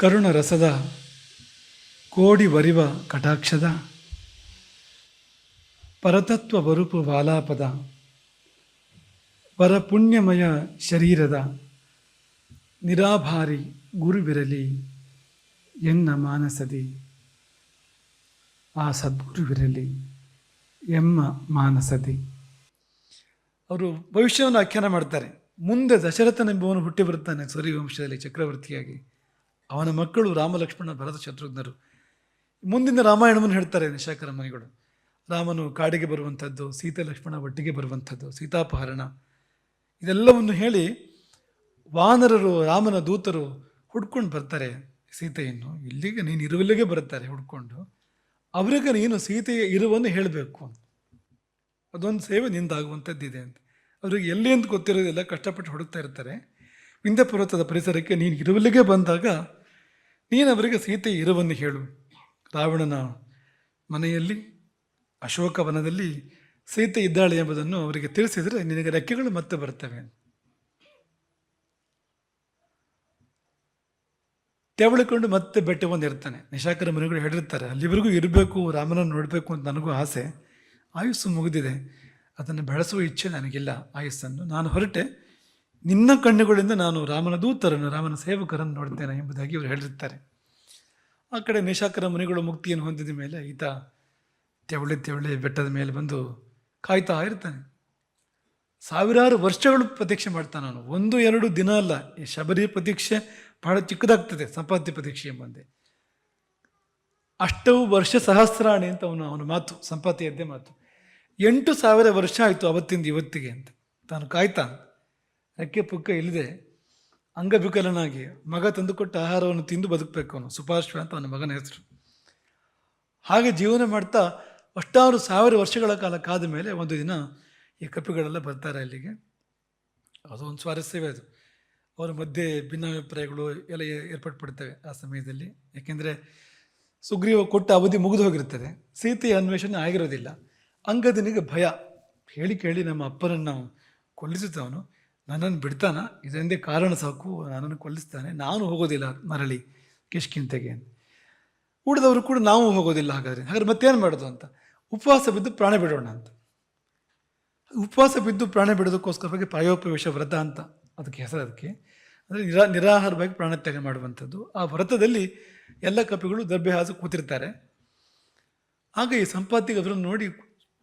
ಕರುಣ ರಸದ ಕೋಡಿ ವರಿವ ಕಟಾಕ್ಷದ ಪರತತ್ವ ಬರುಪು ವಾಲಾಪದ ಪರಪುಣ್ಯಮಯ ಶರೀರದ ನಿರಾಭಾರಿ ಗುರುವಿರಲಿ ಎನ್ನ ಮಾನಸದಿ. ಆ ಸದ್ಗುರುವಿರಲಿ ಎಮ್ಮ ಮಾನಸದಿ. ಅವರು ಭವಿಷ್ಯವನ್ನು ಆಖ್ಯಾನ ಮಾಡ್ತಾರೆ. ಮುಂದೆ ದಶರಥನೆಂಬುವನು ಹುಟ್ಟಿ ಬರುತ್ತಾನೆ ಸೂರ್ಯವಂಶದಲ್ಲಿ ಚಕ್ರವರ್ತಿಯಾಗಿ. ಅವನ ಮಕ್ಕಳು ರಾಮಲಕ್ಷ್ಮಣ ಭರತ ಶತ್ರುಘ್ನರು. ಮುಂದಿನ ರಾಮಾಯಣವನ್ನು ಹೇಳ್ತಾರೆ ನಿಶಾಕರ ಮನೆಗಳು. ರಾಮನು ಕಾಡಿಗೆ ಬರುವಂಥದ್ದು, ಸೀತೆ ಲಕ್ಷ್ಮಣ ಒಟ್ಟಿಗೆ ಬರುವಂಥದ್ದು, ಸೀತಾಪಹರಣ. ಇದೆಲ್ಲವನ್ನು ಹೇಳಿ ವಾನರರು, ರಾಮನ ದೂತರು ಹುಡ್ಕೊಂಡು ಬರ್ತಾರೆ ಸೀತೆಯನ್ನು. ಇಲ್ಲಿಗೆ ನೀನು ಇರುವಲ್ಲಿಗೆ ಬರುತ್ತಾರೆ ಹುಡ್ಕೊಂಡು. ಅವರಿಗೆ ನೀನು ಸೀತೆಯ ಇರುವನ್ನು ಹೇಳಬೇಕು. ಅದೊಂದು ಸೇವೆ ನಿಂದಾಗುವಂಥದ್ದಿದೆ ಅಂತ. ಅವ್ರಿಗೆ ಎಲ್ಲಿ ಅಂತ ಗೊತ್ತಿರೋದಿಲ್ಲ, ಕಷ್ಟಪಟ್ಟು ಹುಡುಕ್ತಾ ಇರ್ತಾರೆ. ವಿಂಧ್ಯ ಪರ್ವತದ ಪರಿಸರಕ್ಕೆ ನೀನು ಇರುವಲ್ಲಿಗೆ ಬಂದಾಗ ನೀನು ಅವರಿಗೆ ಸೀತೆ ಇರುವನ್ನು ಹೇಳು. ರಾವಣನ ಮನೆಯಲ್ಲಿ, ಅಶೋಕವನದಲ್ಲಿ ಸೀತೆ ಇದ್ದಾಳೆ ಎಂಬುದನ್ನು ಅವರಿಗೆ ತಿಳಿಸಿದರೆ ನಿನಗೆ ರೆಕ್ಕೆಗಳು ಮತ್ತೆ ಬರ್ತವೆ ತೆವಳಿಕೊಂಡು ಮತ್ತೆ ಬೆಟ್ಟ ಇರ್ತಾನೆ ನಿಶಾಕರ ಮನೆಗಳು ಹೇಳಿರ್ತಾರೆ ಅಲ್ಲಿವರೆಗೂ ಇರಬೇಕು, ರಾಮನನ್ನು ನೋಡಬೇಕು ಅಂತ ನನಗೂ ಆಸೆ. ಆಯುಸ್ಸು ಮುಗಿದಿದೆ. ಅದನ್ನು ಬೆಳೆಸುವ ಇಚ್ಛೆ ನನಗಿಲ್ಲ. ಆಯುಸ್ಸನ್ನು ನಾನು ಹೊರಟೆ. ನಿನ್ನ ಕಣ್ಣುಗಳಿಂದ ನಾನು ರಾಮನ ದೂತರನ್ನು, ರಾಮನ ಸೇವಕರನ್ನು ನೋಡ್ತೇನೆ ಎಂಬುದಾಗಿ ಇವರು ಹೇಳಿರ್ತಾರೆ ಆ ಕಡೆ ನಿಶಾಕರ ಮುನಿಗಳು ಮುಕ್ತಿಯನ್ನು ಹೊಂದಿದ ಮೇಲೆ ಈತ ತೆವಳೆ ತೆವಳೆ ಬೆಟ್ಟದ ಮೇಲೆ ಬಂದು ಕಾಯ್ತಾ ಇರ್ತಾನೆ. ಸಾವಿರಾರು ವರ್ಷಗಳು ಪ್ರತೀಕ್ಷೆ ಮಾಡ್ತಾನೆ ನಾನು ಒಂದು, ಎರಡು ದಿನ ಅಲ್ಲ, ಈ ಶಬರಿ ಪ್ರತೀಕ್ಷೆ ಬಹಳ ಚಿಕ್ಕದಾಗ್ತದೆ, ಸಂಪಾತಿ ಪ್ರತೀಕ್ಷೆ ಎಂಬಂತೆ. ಅಷ್ಟವು ವರ್ಷ ಸಹಸ್ರಾಣಿ ಅಂತ ಅವನು, ಅವನ ಮಾತು, ಸಂಪಾತಿಯದ್ದೇ ಮಾತು. ಎಂಟು ಸಾವಿರ ವರ್ಷ ಆಯಿತು ಅವತ್ತಿಂದ ಇವತ್ತಿಗೆ ಅಂತ. ತಾನು ಕಾಯ್ತಾ ರೆಕ್ಕೆ ಪುಕ್ಕ ಇಲ್ಲದೆ ಅಂಗವಿಕಲನಾಗಿ ಮಗ ತಂದುಕೊಟ್ಟ ಆಹಾರವನ್ನು ತಿಂದು ಬದುಕಬೇಕು ಅವನು ಸುಪಾರ್ಶ್ವ ಅಂತ ಅವನ ಮಗನ ಹೆಸರು. ಹಾಗೆ ಜೀವನ ಮಾಡ್ತಾ ಅಷ್ಟಾರು ಸಾವಿರ ವರ್ಷಗಳ ಕಾಲ ಕಾದ ಮೇಲೆ ಒಂದು ದಿನ ಈ ಕಪಿಗಳೆಲ್ಲ ಬರ್ತಾರೆ ಅಲ್ಲಿಗೆ. ಅದು ಒಂದು ಸ್ವಾರಸ್ಯವೇ ಅದು. ಅವರ ಮಧ್ಯೆ ಭಿನ್ನಾಭಿಪ್ರಾಯಗಳು ಎಲ್ಲ ಏರ್ಪಟ್ಬಿಡ್ತವೆ ಆ ಸಮಯದಲ್ಲಿ. ಯಾಕೆಂದರೆ ಸುಗ್ರೀವ ಕೊಟ್ಟ ಅವಧಿ ಮುಗಿದು ಹೋಗಿರ್ತದೆ ಸೀತೆಯ ಅನ್ವೇಷಣೆ ಆಗಿರೋದಿಲ್ಲ. ಅಂಗದನಿಗೆ ಭಯ. ಹೇಳಿ ಕೇಳಿ ನಮ್ಮ ಅಪ್ಪನನ್ನು ಕೊಲ್ಲಿಸುತ್ತವನು ನನ್ನನ್ನು ಬಿಡ್ತಾನ? ಇದರಿಂದ ಕಾರಣ ಸಾಕು, ನನ್ನನ್ನು ಕೊಲ್ಲಿಸ್ತಾನೆ. ನಾನು ಹೋಗೋದಿಲ್ಲ ಮರಳಿ ಕಿಷ್ಕಿಂತೆಗೆ ಉಳಿದವರು ಕೂಡ ನಾವು ಹೋಗೋದಿಲ್ಲ ಹಾಗಾದರೆ. ಹಾಗಾದ್ರೆ ಮತ್ತೇನು ಮಾಡೋದು ಅಂತ? ಉಪವಾಸ ಬಿದ್ದು ಪ್ರಾಣ ಬಿಡೋಣ ಅಂತ. ಉಪವಾಸ ಬಿದ್ದು ಪ್ರಾಣ ಬಿಡೋದಕ್ಕೋಸ್ಕರವಾಗಿ ಪ್ರಾಯೋಪವೇಶ ವ್ರತ ಅಂತ. ಅದಕ್ಕೆ ಹೆಸರು ಅದಕ್ಕೆ. ಅಂದರೆ ನಿರಾ, ನಿರಾಹಾರವಾಗಿ ಪ್ರಾಣತ್ಯಾಗ ಮಾಡುವಂಥದ್ದು. ಆ ವ್ರತದಲ್ಲಿ ಎಲ್ಲ ಕಪಿಗಳು ದರ್ಬೆ ಹಾಸು ಕೂತಿರ್ತಾರೆ. ಆಗ ಈ ಸಂಪಾತಿಗೆ ಅವರನ್ನು ನೋಡಿ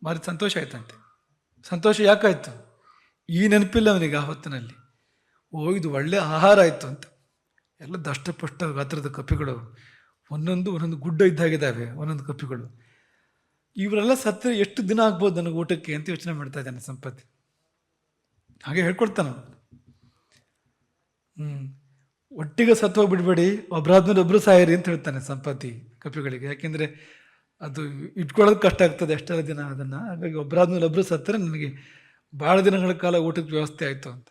ಭಾರಿ ಸಂತೋಷ ಆಯ್ತಂತೆ. ಸಂತೋಷ ಯಾಕಾಯ್ತು? ಈ ನೆನಪಿಲ್ಲ ಅವನಿಗೆ ಆ ಹೊತ್ತಿನಲ್ಲಿ. ಓ, ಇದು ಒಳ್ಳೆಯ ಆಹಾರ ಆಯಿತು ಅಂತ. ಎಲ್ಲ ದಷ್ಟಪುಷ್ಟ ಗಾತ್ರದ ಕಪಿಗಳು ಒಂದೊಂದು ಒಂದೊಂದು ಗುಡ್ಡ ಇದ್ದಾಗಿದ್ದಾವೆ ಒಂದೊಂದು ಕಪಿಗಳು ಇವರೆಲ್ಲ ಸತ್ತರೆ ಎಷ್ಟು ದಿನ ಆಗ್ಬೋದು ನನಗೆ ಊಟಕ್ಕೆ ಅಂತ ಯೋಚನೆ ಮಾಡ್ತಾ ಇದ್ದಾನೆ ಸಂಪತ್ತಿ ಹಾಗೆ ಹೇಳ್ಕೊಡ್ತಾನ ಹ್ಞೂ ಒಟ್ಟಿಗೆ ಸತ್ತು ಹೋಗ್ಬಿಡ್ಬೇಡಿ ಒಬ್ಬರಾದ್ಮೇಲೆ ಒಬ್ಬರು ಸಾಯಿರಿ ಅಂತ ಹೇಳ್ತಾನೆ ಸಂಪತ್ತಿ ಕಪಿಗಳಿಗೆ ಯಾಕೆಂದರೆ ಅದು ಇಟ್ಕೊಳ್ಳೋದು ಕಷ್ಟ ಆಗ್ತದೆ ಎಷ್ಟರ ದಿನ ಅದನ್ನು. ಹಾಗಾಗಿ ಒಬ್ಬರಾದ್ಮೇಲೆ ಒಬ್ಬರು ಸತ್ತರೆ ನನಗೆ ಭಾಳ ದಿನಗಳ ಕಾಲ ಊಟದ ವ್ಯವಸ್ಥೆ ಆಯಿತು ಅಂತ.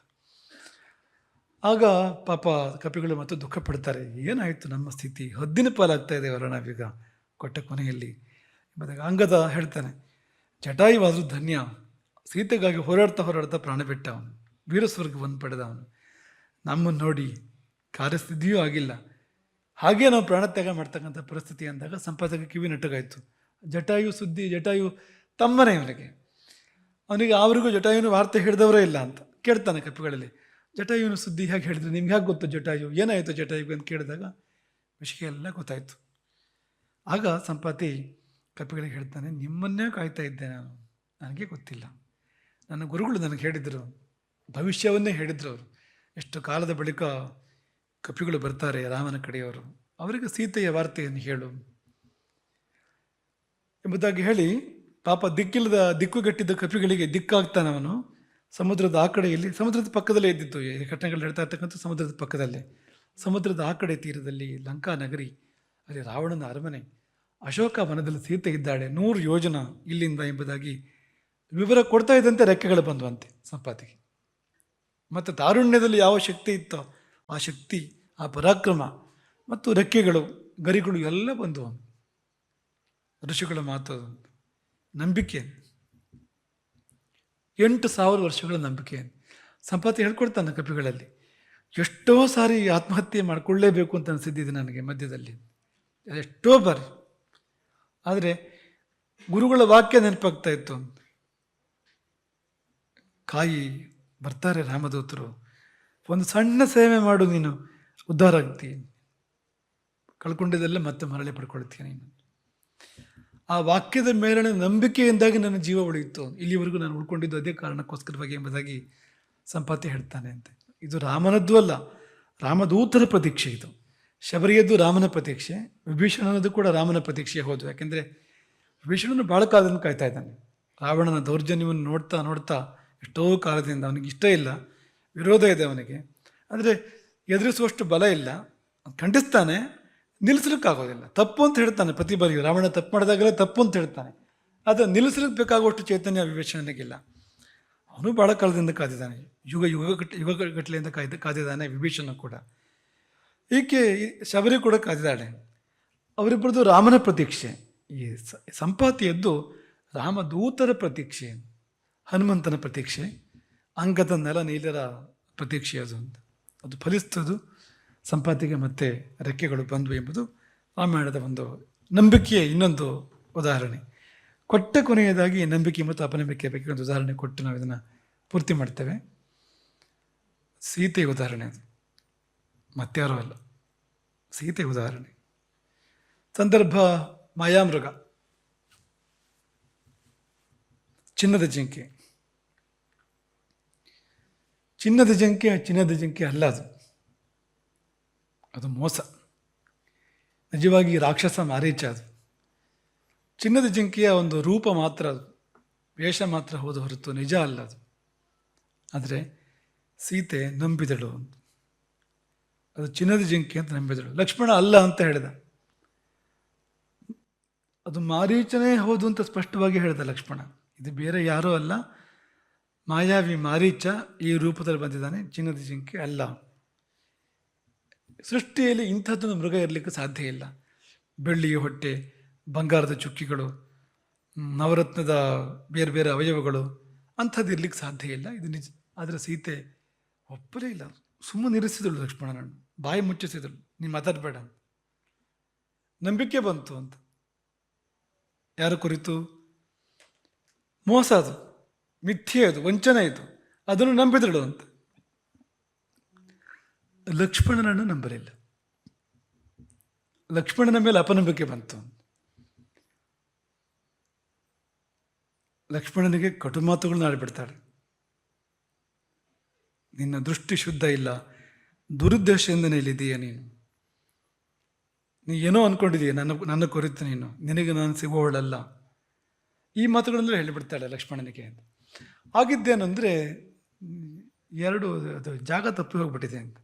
ಆಗ ಪಾಪ ಕಪಿಗಳು ಮತ್ತು ದುಃಖ ಪಡ್ತಾರೆ. ಏನಾಯಿತು ನಮ್ಮ ಸ್ಥಿತಿ? ಹದ್ದಿನ ಪಾಲಾಗ್ತಾ ಇದೆ ವರ್ಣ ನಾವೀಗ ಕೊಟ್ಟ ಕೊನೆಯಲ್ಲಿ. ಮತ್ತೆ ಅಂಗದ ಹೇಳ್ತಾನೆ, ಜಟಾಯುವಾದರೂ ಧನ್ಯ. ಸೀತೆಗಾಗಿ ಹೋರಾಡ್ತಾ ಹೋರಾಡ್ತಾ ಪ್ರಾಣ ಬಿಟ್ಟ ಅವನು ವೀರಸ್ವರ್ಗವನ್ನು ಪಡೆದ ಅವನು ನಮ್ಮನ್ನು ನೋಡಿ ಕಾರ್ಯಸ್ಥಿತಿಯೂ ಆಗಿಲ್ಲ. ಹಾಗೇ ನಾವು ಪ್ರಾಣತ್ಯಾಗ ಮಾಡ್ತಕ್ಕಂಥ ಪರಿಸ್ಥಿತಿ ಅಂದಾಗ ಸಂಪಾದಕ ಕಿವಿ ನಟ್ಟಗಾಯಿತು. ಜಟಾಯು ಸುದ್ದಿ, ಜಟಾಯು ತಮ್ಮನೇ ಅವನಿಗೆ. ಅವನಿಗೆ ಅವರಿಗೂ ಜಟಾಯುವಿನ ವಾರ್ತೆ ಹಿಡಿದವರೇ ಇಲ್ಲ ಅಂತ ಕೇಳ್ತಾನೆ ಕಪ್ಪುಗಳಲ್ಲಿ. ಜಟಾಯುವಿನ ಸುದ್ದಿ ಹೇಗೆ ಹೇಳಿದ್ರು? ನಿಮ್ಗೆ ಹೇಗೆ ಗೊತ್ತು ಜಟಾಯು? ಏನಾಯಿತು ಜಟಾಯು ಅಂತ ಕೇಳಿದಾಗ ವಿಷಯ ಎಲ್ಲ ಗೊತ್ತಾಯಿತು. ಆಗ ಸಂಪಾತಿ ಕಪಿಗಳಿಗೆ ಹೇಳ್ತಾನೆ, ನಿಮ್ಮನ್ನೇ ಕಾಯ್ತಾ ಇದ್ದೆ ನಾನು. ನನಗೆ ಗೊತ್ತಿಲ್ಲ. ನನ್ನ ಗುರುಗಳು ನನಗೆ ಹೇಳಿದರು, ಭವಿಷ್ಯವನ್ನೇ ಹೇಳಿದರು ಅವರು. ಎಷ್ಟು ಕಾಲದ ಬಳಿಕ ಕಪಿಗಳು ಬರ್ತಾರೆ ರಾಮನ ಕಡೆಯವರು. ಅವರಿಗೆ ಸೀತೆಯ ವಾರ್ತೆಯನ್ನು ಹೇಳು ಎಂಬುದಾಗಿ ಹೇಳಿ ಪಾಪ ದಿಕ್ಕಿಲ್ಲದ, ದಿಕ್ಕುಗಟ್ಟಿದ್ದ ಕಪಿಗಳಿಗೆ ದಿಕ್ಕಾಗ್ತಾನೆ ಅವನು. ಸಮುದ್ರದ ಆ ಕಡೆಯಲ್ಲಿ, ಸಮುದ್ರದ ಪಕ್ಕದಲ್ಲೇ ಇದ್ದಿತ್ತು ಈ ಘಟನೆಗಳು ನಡೀತಾ ಇರ್ತಕ್ಕಂಥ ಸಮುದ್ರದ ಪಕ್ಕದಲ್ಲೇ. ಸಮುದ್ರದ ಆ ಕಡೆ ತೀರದಲ್ಲಿ ಲಂಕಾ ನಗರಿ, ಅಲ್ಲಿ ರಾವಣನ ಅರಮನೆ. ಅಶೋಕ ವನದಲ್ಲಿ ಸೀತೆ ಇದ್ದಾಳೆ. ನೂರು ಯೋಜನ ಇಲ್ಲಿಂದ ಎಂಬುದಾಗಿ ವಿವರ ಕೊಡ್ತಾ ಇದ್ದಂತೆ ರೆಕ್ಕೆಗಳು ಬಂದುವಂತೆ ಸಂಪಾತಿಗೆ. ಮತ್ತು ತಾರುಣ್ಯದಲ್ಲಿ ಯಾವ ಶಕ್ತಿ ಇತ್ತೋ ಆ ಶಕ್ತಿ, ಆ ಪರಾಕ್ರಮ ಮತ್ತು ರೆಕ್ಕೆಗಳು, ಗರಿಗಳು ಎಲ್ಲ ಬಂದವು. ಋಷಿಗಳ ಮಾತು ನಂಬಿಕೆ ಎಂಟು ಸಾವಿರ ವರ್ಷಗಳ ನಂಬಿಕೆ ಸಂಪತ್ತು ಹೇಳ್ಕೊಡ್ತಾನೆ ಕಪಿಗಳಲ್ಲಿ, ಎಷ್ಟೋ ಸಾರಿ ಆತ್ಮಹತ್ಯೆ ಮಾಡಿಕೊಳ್ಳೇಬೇಕು ಅಂತ ಅನಿಸಿದ್ದಿದೆ ನನಗೆ ಮಧ್ಯದಲ್ಲಿ. ಎಷ್ಟೋ ಬಾರಿ. ಆದರೆ ಗುರುಗಳ ವಾಕ್ಯ ನೆನಪಾಗ್ತಾ ಇತ್ತು. ಕಾಯಿ, ಬರ್ತಾರೆ ರಾಮದೂತರು, ಒಂದು ಸಣ್ಣ ಸೇವೆ ಮಾಡು ನೀನು, ಉದ್ಧಾರ ಆಗ್ತೀನಿ ಕಳ್ಕೊಂಡಿದ್ದೆಲ್ಲ ಮತ್ತೆ ಮರಳಿ ಪಡ್ಕೊಳ್ತೀನಿ ನೀನು. ಆ ವಾಕ್ಯದ ಮೇಲಿನ ನಂಬಿಕೆಯಿಂದಾಗಿ ನನ್ನ ಜೀವ ಉಳಿಯಿತು. ಇಲ್ಲಿವರೆಗೂ ನಾನು ಉಳ್ಕೊಂಡಿದ್ದು ಅದೇ ಕಾರಣಕ್ಕೋಸ್ಕರವಾಗಿ ಎಂಬುದಾಗಿ ಸಂಪಾತಿ ಹೇಳ್ತಾನೆ ಅಂತ. ಇದು ರಾಮನದ್ದು ಅಲ್ಲ, ರಾಮದೂತರ ಪ್ರತೀಕ್ಷೆ ಇದು. ಶಬರಿಯದ್ದು ರಾಮನ ಪ್ರತೀಕ್ಷೆ, ವಿಭೀಷಣನದ್ದು ಕೂಡ ರಾಮನ ಪ್ರತೀಕ್ಷೆ ಹೌದು. ಯಾಕೆಂದರೆ ವಿಭೀಷಣನು ಭಾಳ ಕಾಲದಿಂದ ಕಾಯ್ತಾ ಇದ್ದಾನೆ. ರಾವಣನ ದೌರ್ಜನ್ಯವನ್ನು ನೋಡ್ತಾ ನೋಡ್ತಾ ಎಷ್ಟೋ ಕಾಲದಿಂದ ಅವನಿಗೆ ಇಷ್ಟ ಇಲ್ಲ, ವಿರೋಧ ಇದೆ ಅವನಿಗೆ. ಆದರೆ ಎದುರಿಸುವಷ್ಟು ಬಲ ಇಲ್ಲ. ಖಂಡಿಸ್ತಾನೆ ನಿಲ್ಲಿಸ್ಲಿಕ್ಕಾಗೋದಿಲ್ಲ. ತಪ್ಪು ಅಂತ ಹೇಳ್ತಾನೆ ಪ್ರತಿ ಬಾರಿ ರಾವಣ ತಪ್ಪು ಮಾಡಿದಾಗಲೇ ತಪ್ಪು ಅಂತ ಹೇಳ್ತಾನೆ. ಅದು ನಿಲ್ಲಿಸ್ಲಿಕ್ಕೆ ಬೇಕಾಗುವಷ್ಟು ಚೈತನ್ಯ ವಿಭೀಷಣನಿಗಿಲ್ಲ ಅವನು ಭಾಳ ಕಾಲದಿಂದ ಕಾದಿದ್ದಾನೆ. ಯುಗ ಯುಗ ಯುಗ ಗಟ್ಟಲೆಯಿಂದ ಕಾಯ್ದು, ಕಾದಿದ್ದಾನೆ ವಿಭೀಷಣ ಕೂಡ. ಈಕೆ ಶಬರಿ ಕೂಡ ಕಾದಿದ್ದಾಳೆ. ಅವರಿಬ್ಬರದು ರಾಮನ ಪ್ರತೀಕ್ಷೆ. ಈ ಸಂಪಾತಿಯದ್ದು ರಾಮದೂತರ ಪ್ರತೀಕ್ಷೆ, ಹನುಮಂತನ ಪ್ರತೀಕ್ಷೆ, ಅಂಗದ ನೆಲ ನೀಲರ ಪ್ರತೀಕ್ಷೆ ಅದು ಅಂತ. ಅದು ಫಲಿಸ್ತದು ಸಂಪಾತಿಗೆ ಮತ್ತೆ ರೆಕ್ಕೆಗಳು ಬಂದವು ಎಂಬುದು ರಾಮಾಯಣದ ಒಂದು ನಂಬಿಕೆಯ ಇನ್ನೊಂದು ಉದಾಹರಣೆ. ಕೊಟ್ಟ ಕೊನೆಯದಾಗಿ ನಂಬಿಕೆ ಮತ್ತು ಅಪನಂಬಿಕೆ ಬಗ್ಗೆ ಒಂದು ಉದಾಹರಣೆ ಕೊಟ್ಟು ನಾವು ಇದನ್ನು ಪೂರ್ತಿ ಮಾಡ್ತೇವೆ. ಸೀತೆಯ ಉದಾಹರಣೆ ಅದು. ಮತ್ತಾರೋ ಅಲ್ಲ. ಸೀತೆ ಉದಾಹರಣೆ. ಸಂದರ್ಭ ಮಾಯಾಮೃಗ. ಚಿನ್ನದ ಜಿಂಕೆ. ಚಿನ್ನದ ಜಿಂಕೆ ಚಿನ್ನದ ಜಿಂಕೆ ಅಲ್ಲ ಅದು. ಅದು ಮೋಸ. ನಿಜವಾಗಿ ರಾಕ್ಷಸ ಮಾರೀಚ ಅದು. ಚಿನ್ನದ ಜಿಂಕೆಯ ಒಂದು ರೂಪ ಮಾತ್ರ ಅದು. ವೇಷ ಮಾತ್ರ ಹೋದ ಹೊರತು ನಿಜ ಅಲ್ಲ ಅದು. ಆದರೆ ಸೀತೆ ನಂಬಿದಳು ಅದು ಚಿನ್ನದ ಜಿಂಕೆ ಅಂತ ನಂಬಿದಳು. ಲಕ್ಷ್ಮಣ ಅಲ್ಲ ಅಂತ ಹೇಳಿದ. ಅದು ಮಾರೀಚನೇ ಹೌದು ಅಂತ ಸ್ಪಷ್ಟವಾಗಿ ಹೇಳಿದ ಲಕ್ಷ್ಮಣ. ಇದು ಬೇರೆ ಯಾರೂ ಅಲ್ಲ. ಮಾಯಾವಿ ಮಾರೀಚ ಈ ರೂಪದಲ್ಲಿ ಬಂದಿದ್ದಾನೆ. ಚಿನ್ನದ ಜಿಂಕೆ ಅಲ್ಲ. ಸೃಷ್ಟಿಯಲ್ಲಿ ಇಂಥದ್ದೊಂದು ಮೃಗ ಇರಲಿಕ್ಕೆ ಸಾಧ್ಯ ಇಲ್ಲ. ಬೆಳ್ಳಿಯ ಹೊಟ್ಟೆ, ಬಂಗಾರದ ಚುಕ್ಕಿಗಳು, ನವರತ್ನದ ಬೇರೆ ಬೇರೆ ಅವಯವಗಳು, ಅಂಥದ್ದು ಇರಲಿಕ್ಕೆ ಸಾಧ್ಯ ಇಲ್ಲ. ಇದು ನಿಜ. ಆದರೆ ಸೀತೆ ಒಪ್ಪಲೇ ಇಲ್ಲ. ಸುಮ್ಮನೆ ನಿರಿಸಿದಳು ಲಕ್ಷ್ಮಣನನ್ನು ಬಾಯಿ ಮುಚ್ಚಿಸಿದಳು. ನೀನು ಮಾತಾಡಬೇಡ ನಂಬಿಕೆ ಬಂತು ಅಂತ. ಯಾರ ಕುರಿತು? ಮೋಸ ಅದು. ಮಿಥ್ಯೆ ಅದು. ವಂಚನೆ ಇದು. ಅದನ್ನು ನಂಬಿದಳು ಅಂತ. ಲಕ್ಷ್ಮಣನನ್ನು ನಂಬಲಿಲ್ಲ. ಲಕ್ಷ್ಮಣನ ಮೇಲೆ ಅಪನಂಬಿಕೆ ಬಂತು. ಲಕ್ಷ್ಮಣನಿಗೆ ಕಟು ಮಾತುಗಳನ್ನ ಆಡಿಬಿಡ್ತಾಳೆ ನಿನ್ನ ದೃಷ್ಟಿ ಶುದ್ಧ ಇಲ್ಲ, ದುರುದ್ದೇಶದಿಂದ ನಿಲ್ಲಿದೀಯ ನೀನು. ನೀ ಏನೋ ಅನ್ಕೊಂಡಿದೀಯ, ನನ್ನ ನನ್ನ ಕುರಿತು ನೀನು. ನಿನಗೆ ನಾನು ಸಿಗುವವಳಲ್ಲ. ಈ ಮಾತುಗಳನ್ನೆಲ್ಲ ಹೇಳಿಬಿಡ್ತಾಳೆ ಲಕ್ಷ್ಮಣನಿಗೆ. ಆಗಿದ್ದೇನೆಂದರೆ ಎರಡು ಅದು ಜಾಗ ತಪ್ಪಿ ಹೋಗ್ಬಿಟ್ಟಿದೆ ಅಂತ.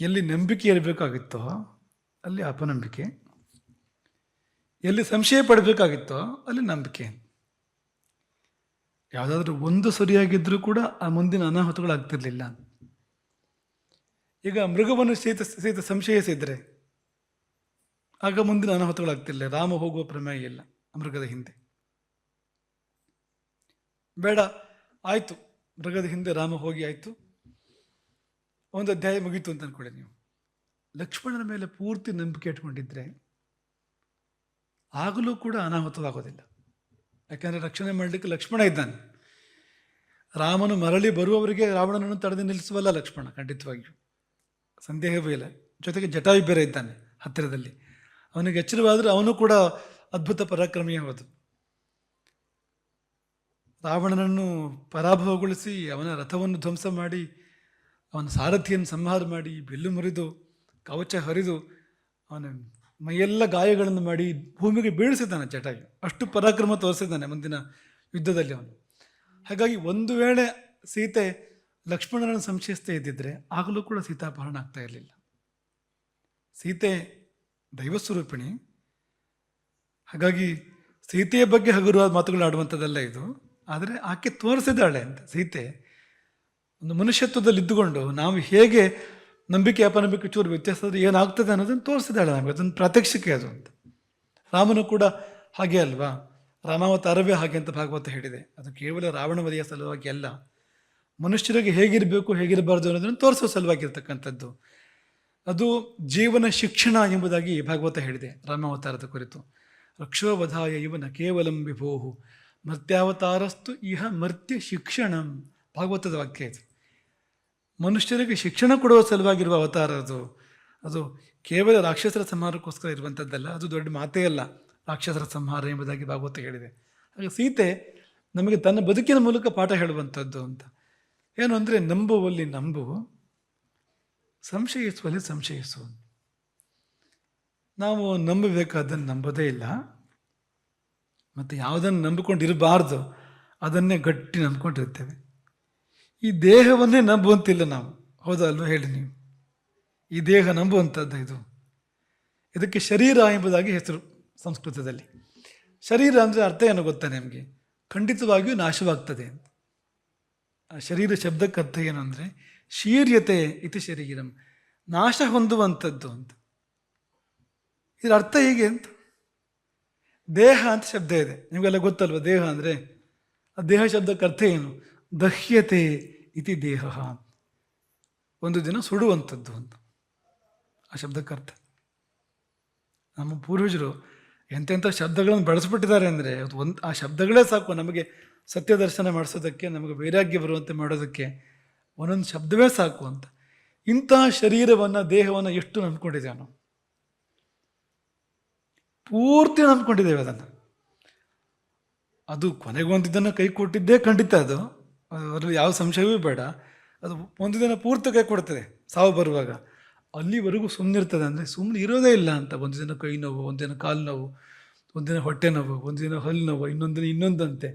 ಎಲ್ಲಿ ನಂಬಿಕೆ ಇರಬೇಕಾಗಿತ್ತೋ, ಅಲ್ಲಿ ಅಪನಂಬಿಕೆ. ಎಲ್ಲಿ ಸಂಶಯ ಪಡಬೇಕಾಗಿತ್ತೋ, ಅಲ್ಲಿ ನಂಬಿಕೆ. ಯಾವುದಾದ್ರೂ ಒಂದು ಸರಿಯಾಗಿದ್ದರೂ ಕೂಡ ಆ ಮುಂದಿನ ಅನಾಹುತಗಳಾಗ್ತಿರ್ಲಿಲ್ಲ. ಈಗ ಮೃಗವನ್ನು ಸಹಿತ ಸಹಿತ ಸಂಶಯಿಸಿದರೆ ಆಗ ಮುಂದಿನ ಅನಾಹುತಗಳಾಗ್ತಿಲ್ಲ ರಾಮ ಹೋಗುವ ಪ್ರಮೇಯ ಇಲ್ಲ ಮೃಗದ ಹಿಂದೆ. ಬೇಡ, ಆಯಿತು. ಮೃಗದ ಹಿಂದೆ ರಾಮ ಹೋಗಿ ಆಯಿತು. ಒಂದು ಅಧ್ಯಾಯ ಮುಗೀತು ಅಂತ ಅನ್ಕೊಳ್ಳಿ ನೀವು. ಲಕ್ಷ್ಮಣನ ಮೇಲೆ ಪೂರ್ತಿ ನಂಬಿಕೆ ಇಟ್ಕೊಂಡಿದ್ರೆ ಆಗಲೂ ಕೂಡ ಅನಾಹುತವಾಗೋದಿಲ್ಲ. ಯಾಕಂದರೆ ರಕ್ಷಣೆ ಮಾಡಲಿಕ್ಕೆ ಲಕ್ಷ್ಮಣ ಇದ್ದಾನೆ. ರಾಮನು ಮರಳಿ ಬರುವವರಿಗೆ ರಾವಣನನ್ನು ತಡೆದು ನಿಲ್ಲಿಸುವಲ್ಲ ಲಕ್ಷ್ಮಣ, ಖಂಡಿತವಾಗಿಯೂ. ಸಂದೇಹವೇ ಇಲ್ಲ. ಜೊತೆಗೆ ಜಟಾಯು ಬೇರೆ ಇದ್ದಾನೆ ಹತ್ತಿರದಲ್ಲಿ. ಅವನಿಗೆ ಎಚ್ಚರವಾದರೂ ಅವನು ಕೂಡ ಅದ್ಭುತ ಪರಾಕ್ರಮಿಯ ರಾವಣನನ್ನು ಪರಾಭವಗೊಳಿಸಿ ಅವನ ರಥವನ್ನು ಧ್ವಂಸ ಮಾಡಿ ಅವನ ಸಾರಥಿಯನ್ನು ಸಂಹಾರ ಮಾಡಿ, ಬೆಲ್ಲು ಮುರಿದು, ಕವಚ ಹರಿದು, ಅವನ ಮೈಯೆಲ್ಲ ಗಾಯಗಳನ್ನು ಮಾಡಿ ಭೂಮಿಗೆ ಬೀಳಿಸಿದ್ದಾನೆ ಜಟಾಯು ಅಷ್ಟು ಪರಾಕ್ರಮ ತೋರಿಸಿದ್ದಾನೆ ಮುಂದಿನ ಯುದ್ಧದಲ್ಲಿ ಅವನು. ಹಾಗಾಗಿ ಒಂದು ವೇಳೆ ಸೀತೆ ಲಕ್ಷ್ಮಣರನ್ನು ಸಂಶಯಿಸ್ತೇ ಇದ್ದಿದ್ರೆ ಆಗಲೂ ಕೂಡ ಸೀತಾಪಹರಣ ಆಗ್ತಾ ಇರಲಿಲ್ಲ. ಸೀತೆ ದೈವಸ್ವರೂಪಿಣಿ ಹಾಗಾಗಿ ಸೀತೆಯ ಬಗ್ಗೆ ಹಗುರವಾದ ಮಾತುಗಳು ಆಡುವಂಥದ್ದಲ್ಲ ಇದು. ಆದರೆ ಆಕೆ ತೋರಿಸಿದ್ದಾಳೆ ಅಂತ. ಸೀತೆ ಒಂದು ಮನುಷ್ಯತ್ವದಲ್ಲಿ ಇದ್ದುಕೊಂಡು ನಾವು ಹೇಗೆ ನಂಬಿಕೆ, ಅಪನಂಬಿಕೆ, ಚೂರು ವ್ಯತ್ಯಾಸ ಆದ್ರೆ ಏನಾಗ್ತದೆ ಅನ್ನೋದನ್ನು ತೋರಿಸಿದಾಳೆ ನಮಗೆ. ಅದನ್ನು ಪ್ರಾತ್ಯಕ್ಷಿಕೆ ಅದು ಅಂತ. ರಾಮನು ಕೂಡ ಹಾಗೆ ಅಲ್ವಾ? ರಾಮಾವತಾರವೇ ಹಾಗೆ ಅಂತ ಭಾಗವತ ಹೇಳಿದೆ. ಅದು ಕೇವಲ ರಾವಣ ವಧೆಯ ಸಲುವಾಗಿ ಅಲ್ಲ. ಮನುಷ್ಯರಿಗೆ ಹೇಗಿರಬೇಕು, ಹೇಗಿರಬಾರ್ದು ಅನ್ನೋದನ್ನು ತೋರಿಸೋ ಸಲುವಾಗಿರ್ತಕ್ಕಂಥದ್ದು ಅದು ಜೀವನ ಶಿಕ್ಷಣ ಎಂಬುದಾಗಿ ಭಾಗವತ ಹೇಳಿದೆ ರಾಮಾವತಾರದ ಕುರಿತು. ರಕ್ಷೋವಧಾಯ ಇವನ ಕೇವಲಂ ವಿಭೋಹು. ಮರ್ತ್ಯಾವತಾರಸ್ತು ಇಹ ಮರ್ತ್ಯ ಶಿಕ್ಷಣಂ. ಭಾಗವತದ ವಾಕ್ಯ ಇದು. ಮನುಷ್ಯರಿಗೆ ಶಿಕ್ಷಣ ಕೊಡುವ ಸಲುವಾಗಿರುವ ಅವತಾರ ಅದು. ಅದು ಕೇವಲ ರಾಕ್ಷಸರ ಸಂಹಾರಕ್ಕೋಸ್ಕರ ಇರುವಂಥದ್ದಲ್ಲ ಅದು ದೊಡ್ಡ ಮಾತೇ ಅಲ್ಲ, ರಾಕ್ಷಸರ ಸಂಹಾರ ಎಂಬುದಾಗಿ ಭಾಗವತ ಹೇಳಿದೆ. ಹಾಗೆ ಸೀತೆ ನಮಗೆ ತನ್ನ ಬದುಕಿನ ಮೂಲಕ ಪಾಠ ಹೇಳುವಂಥದ್ದು ಅಂತ. ಏನು ಅಂದರೆ ನಂಬುವಲ್ಲಿ ನಂಬು ಸಂಶಯಿಸುವಲ್ಲಿ ಸಂಶಯಿಸು. ನಾವು ನಂಬಬೇಕಾದನ್ನು ನಂಬೋದೇ ಇಲ್ಲ. ಮತ್ತು ಯಾವುದನ್ನು ನಂಬಿಕೊಂಡಿರಬಾರ್ದು, ಅದನ್ನೇ ಗಟ್ಟಿ ನಂಬ್ಕೊಂಡಿರ್ತೇವೆ. ಈ ದೇಹವನ್ನೇ ನಂಬುವಂತಿಲ್ಲ ನಾವು. ಹೌದಾ ಅಲ್ವಾ? ಹೇಳಿ ನೀವು. ಈ ದೇಹ ನಂಬುವಂಥದ್ದು ಇದು. ಇದಕ್ಕೆ ಶರೀರ ಎಂಬುದಾಗಿ ಹೆಸರು ಸಂಸ್ಕೃತದಲ್ಲಿ. ಶರೀರ ಅಂದರೆ ಅರ್ಥ ಏನು ಗೊತ್ತಾ ನಿಮಗೆ? ಖಂಡಿತವಾಗಿಯೂ ನಾಶವಾಗ್ತದೆ ಅಂತ. ಆ ಶರೀರ ಶಬ್ದಕ್ಕೆ ಅರ್ಥ ಏನು ಅಂದರೆ ಶೀರ್ಯತೆ ಇತಿ ಶರೀರಂ, ನಾಶ ಹೊಂದುವಂಥದ್ದು ಅಂತ. ಇದರ ಅರ್ಥ ಹೀಗೆ ಅಂತ? ದೇಹ ಅಂತ ಶಬ್ದ ಇದೆ. ನಿಮಗೆಲ್ಲ ಗೊತ್ತಲ್ವ ದೇಹ ಅಂದರೆ? ಆ ದೇಹ ಶಬ್ದಕ್ಕೆ ಅರ್ಥ ಏನು? ದಹ್ಯತೆ ಇತಿ ದೇಹ. ಒಂದು ದಿನ ಸುಡುವಂಥದ್ದು ಅಂತ. ಆ ಶಬ್ದಕ್ಕೆ ಅರ್ಥ ನಮ್ಮ ಪೂರ್ವಜರು ಎಂತೆಂಥ ಶಬ್ದಗಳನ್ನು ಬೆಳೆಸ್ಬಿಟ್ಟಿದ್ದಾರೆ ಅಂದರೆ ಅದು ಒಂದು ಆ ಶಬ್ದಗಳೇ ಸಾಕು. ನಮಗೆ ಸತ್ಯ ದರ್ಶನ ಮಾಡಿಸೋದಕ್ಕೆ, ನಮಗೆ ವೈರಾಗ್ಯ ಬರುವಂತೆ ಮಾಡೋದಕ್ಕೆ ಒಂದೊಂದು ಶಬ್ದವೇ ಸಾಕು ಅಂತ. ಇಂತಹ ಶರೀರವನ್ನು, ದೇಹವನ್ನು ಎಷ್ಟು ನಂಬ್ಕೊಂಡಿದ್ದೇವೆ ನಾವು? ಪೂರ್ತಿ ನಂಬ್ಕೊಂಡಿದ್ದೇವೆ ಅದನ್ನು. ಅದು ಕೊನೆಗೊಂದಿದ್ದನ್ನು ಕೈ ಕೊಟ್ಟಿದ್ದೇ ಖಂಡಿತ ಅದು. ಅದರಲ್ಲಿ ಯಾವ ಸಂಶಯವೂ ಬೇಡ. ಅದು ಒಂದು ದಿನ ಪೂರ್ತಿ ಕೈ ಕೊಡ್ತದೆ, ಸಾವು ಬರುವಾಗ. ಅಲ್ಲಿವರೆಗೂ ಸುಮ್ಮನಿರ್ತದೆ ಅಂದರೆ ಸುಮ್ಮನೆ ಇರೋದೇ ಇಲ್ಲ ಅಂತ. ಒಂದು ದಿನ ಕೈ ನೋವು, ಒಂದು ದಿನ ಕಾಲು ನೋವು, ಒಂದು ದಿನ ಹೊಟ್ಟೆ ನೋವು, ಒಂದು ದಿನ ಹಲ್ಲು ನೋವು, ಇನ್ನೊಂದು ದಿನ ಇನ್ನೊಂದಂತೆ.